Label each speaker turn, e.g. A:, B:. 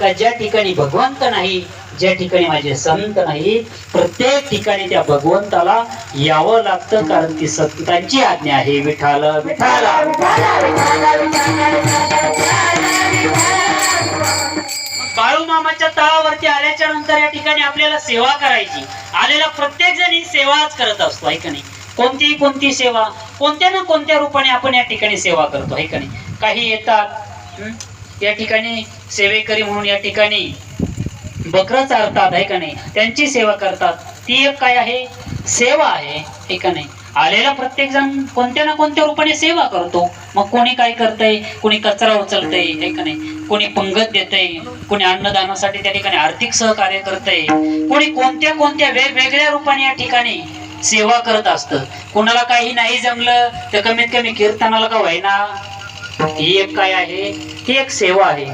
A: का ज्या ठिकाणी भगवंत नाही ज्या ठिकाणी माझे संत नाही प्रत्येक ठिकाणी त्या भगवंताला यावं लागतं कारण ती संतांची आज्ञा आहे. विठाल विठाल बाळू मामाच्या तळावरती आल्याच्यानंतर या ठिकाणी आपल्याला सेवा करायची. आलेला प्रत्येक जण ही सेवाच करत असतो आहे का नाही? कोणतीही कोणती सेवा कोणत्या ना कोणत्या रूपाने आपण या ठिकाणी सेवा करतो आहे का नाही? काही येतात या ठिकाणी सेवेकरी म्हणून या ठिकाणी बकर चारतात आहे का नाही? त्यांची सेवा करतात. ती एक काय आहे? सेवा आहे आहे का नाही? आलेला प्रत्येक जण कोणत्या ना कोणत्या रूपाने सेवा करतो. मग कोणी काय करतंय? कोणी कचरा उचलतंय हे का नाही? कोणी पंगत देतंय कोणी अन्नदानासाठी त्या ठिकाणी आर्थिक सहकार्य करतंय. कोणी कोणत्या कोणत्या वेगवेगळ्या रूपाने या ठिकाणी सेवा करत असतं. कोणाला काही नाही जमलं तर कमीत कमी कीर्तनाला का व्हायना ती एक काय आहे? ती एक सेवा आहे.